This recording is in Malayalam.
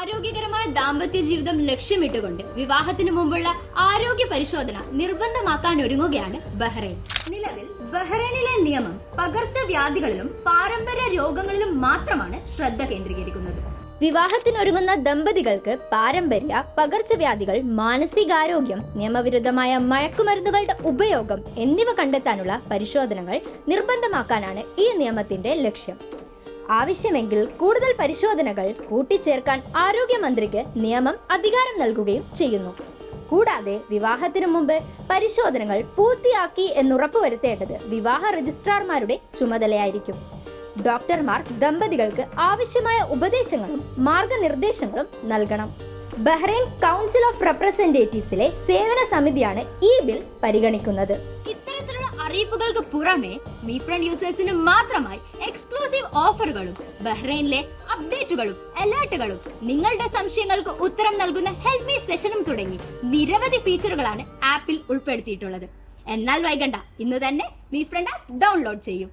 ആരോഗ്യകരമായ ദാമ്പത്യ ജീവിതം ലക്ഷ്യമിട്ടുകൊണ്ട് വിവാഹത്തിന് മുമ്പുള്ള ആരോഗ്യ പരിശോധന നിർബന്ധമാക്കാൻ ഒരുങ്ങുകയാണ് ബഹ്റൈൻ. നിലവിൽ ബഹ്റൈനിലെ നിയമം പകർച്ചവ്യാധികളിലും പാരമ്പര്യ രോഗങ്ങളിലും മാത്രമാണ് ശ്രദ്ധ കേന്ദ്രീകരിക്കുന്നത്. വിവാഹത്തിനൊരുങ്ങുന്ന ദമ്പതികൾക്ക് പാരമ്പര്യ പകർച്ചവ്യാധികൾ മാനസികാരോഗ്യം നിയമവിരുദ്ധമായ മയക്കുമരുന്നുകളുടെ ഉപയോഗം എന്നിവ കണ്ടെത്താനുള്ള പരിശോധനകൾ നിർബന്ധമാക്കാനാണ് ഈ നിയമത്തിന്റെ ലക്ഷ്യം. ആവശ്യമെങ്കിൽ കൂടുതൽ പരിശോധനകൾ കൂട്ടിച്ചേർക്കാൻ ആരോഗ്യമന്ത്രിക്ക് നിയമം അധികാരം നൽകുകയും ചെയ്യുന്നു. കൂടാതെ വിവാഹത്തിനു മുമ്പ് പരിശോധനകൾ പൂർത്തിയാക്കി എന്നുറപ്പുവരുത്തേണ്ടത് വിവാഹ രജിസ്ട്രാർമാരുടെ ചുമതലയായിരിക്കും. ഡോക്ടർമാർ ദമ്പതികൾക്ക് ആവശ്യമായ ഉപദേശങ്ങളും മാർഗനിർദ്ദേശങ്ങളും നൽകണം. ബഹ്റൈൻ കൗൺസിൽ ഓഫ് റെപ്രസെന്റേറ്റീവ്സിലെ സേവന സമിതിയാണ് ഈ ബിൽ പരിഗണിക്കുന്നത്. ഇത്തരത്തിലുള്ള അറിയിപ്പുകൾക്ക് പുറമെ മീ ഫ്രണ്ട് യൂസേഴ്സിന് മാത്രമായി എക്സ്ക്ലൂസീവ് ഓഫറുകളും ബഹ്റൈനിലെ അപ്ഡേറ്റുകളും അലേർട്ടുകളും നിങ്ങളുടെ സംശയങ്ങൾക്ക് ഉത്തരം നൽകുന്ന ഹെൽപ്പ് മീ സെഷനും തുടങ്ങി. നിരവധി ഫീച്ചറുകളാണ് ആപ്പിൽ ഉൾപ്പെടുത്തിയിട്ടുള്ളത്. എന്നാൽ വൈകണ്ട ഇന്ന് തന്നെ മീ ഫ്രണ്ട് ആപ്പ് ഡൗൺലോഡ് ചെയ്യൂ.